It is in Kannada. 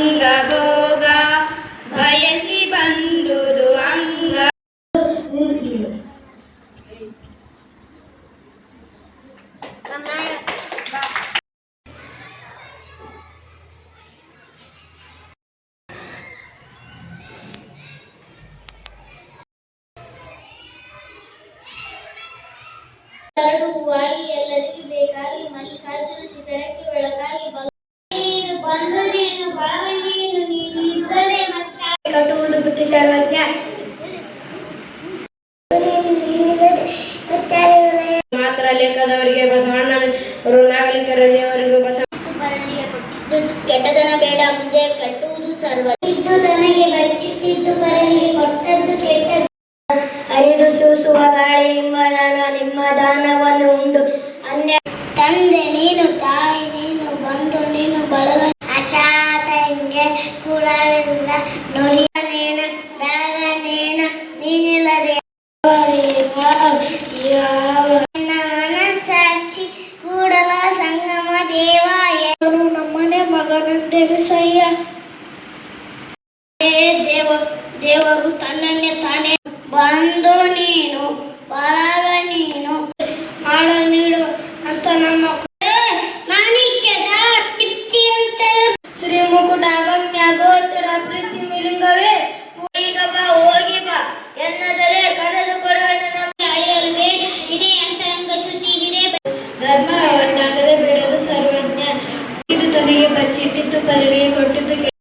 இந்த ಬುದ್ಧಿ ಸರ್ವಜ್ಞ. ಮಾತ್ರ ಲೇಖದವರಿಗೆ ಬಸವಣ್ಣನವರು ನಾಗಲಿಕರ ದೇವರಿಗೂ ಬಸವ ಕೆಟ್ಟದನ ಬೇಡ ಮುಂದೆ ಕಟ್ಟುವುದು ಸರ್ವ ಇದ್ದು ತನಗೆ ಬಚ್ಚಿಟ್ಟಿದ್ದು ಬರಲಿಗೆ ಕೊಟ್ಟದ್ದು ಕೆಟ್ಟದ್ದು. ಅರಿದು ಸೂಸುವ ಗಾಳಿ ನಿಮ್ಮ ದಾನ ನಿಮ್ಮ ದಾನವನ್ನು ಉಂಡು. ಅನ್ಯ ತಂದೆ ನೀನು ತಾಯಿ ನೀನು ಬಂದು ನೀನು ಬಳಗ ಅಚಾತಂಗೆ ಹಿಂಗೆ ಕೂಡವಿಲ್ಲ ನೇನ ಮಗನಂತೆ ಸಯ್ಯ ದೇವ ದೇವರು ತನ್ನನ್ನೇ ತಾನೇ ಬಂದು ನೀನು ಬರಾಗ ನೀನು. ಮಾಡ ನೀಡು ಅಂತ ನಮ್ಮ ಮಾಣಿಕ್ಯದ ಕಿತ್ತಿ ಅಂತ ಶ್ರೀ ಮುಕುಟ ಅಗಮ್ಯ ಗೋಚರ ಪ್ರೀತಿ ಮಿಲಿಂಗವೇ. करते थे